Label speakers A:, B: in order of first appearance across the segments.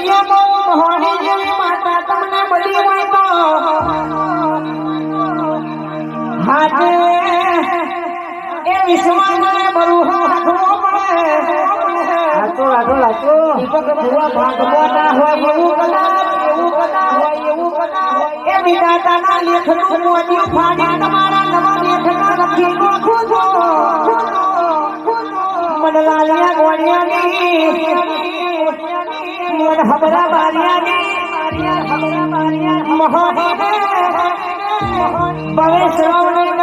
A: દુનિયામાં મોહની જેવી માતા તમને એ વિશ્વમાં બરું ભાગવતા હોય એવું ફાડી તમારા નવા મન હબરા બારિયાની મહોની ભવે શ્રવણ કરવાની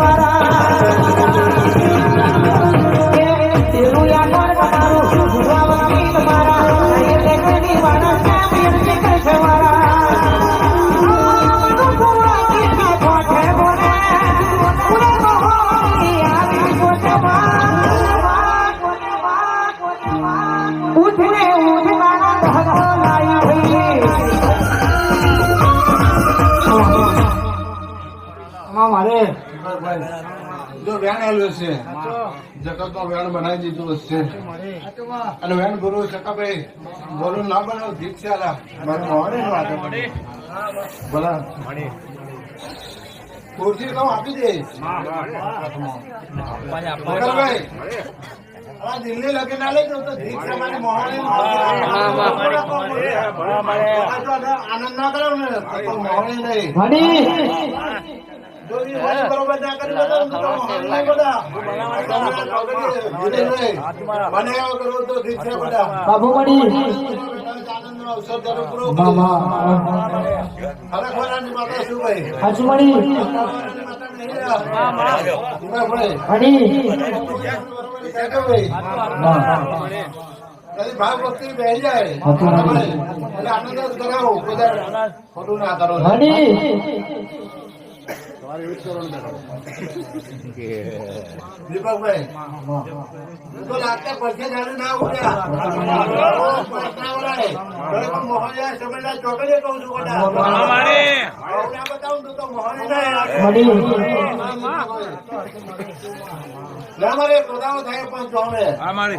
A: ಮಾರ મારે.
B: જો વેણ આવેલું છે. જગત નો વેણ બનાવી દીધું છે. અને વેણ ગુરુ સકાભાઈ બોલું ના બનાવ ઠીક છે આલા. મારે. બોલા ખુરશી તો આપી દે. દિલ્હી લગી ના લઈ તો મોહને. આનંદ ના કરો ને. નહીં. બરોબર ના કરી બધા. મને બધા.
C: બાબુ
B: આનંદનો અવસર જરૂર પૂરો કરો. જ કરો.
C: મણી
B: દીપકભાઈ તો લાગતા પછી જાણે ના ઉડ્યા મોહનલાલ ચોકડીએ કહું છું બધા. બતાવું તો તો મોહને નહીં.
C: મણી
B: ના મારે પોતાનો થાય પણ
C: મારે.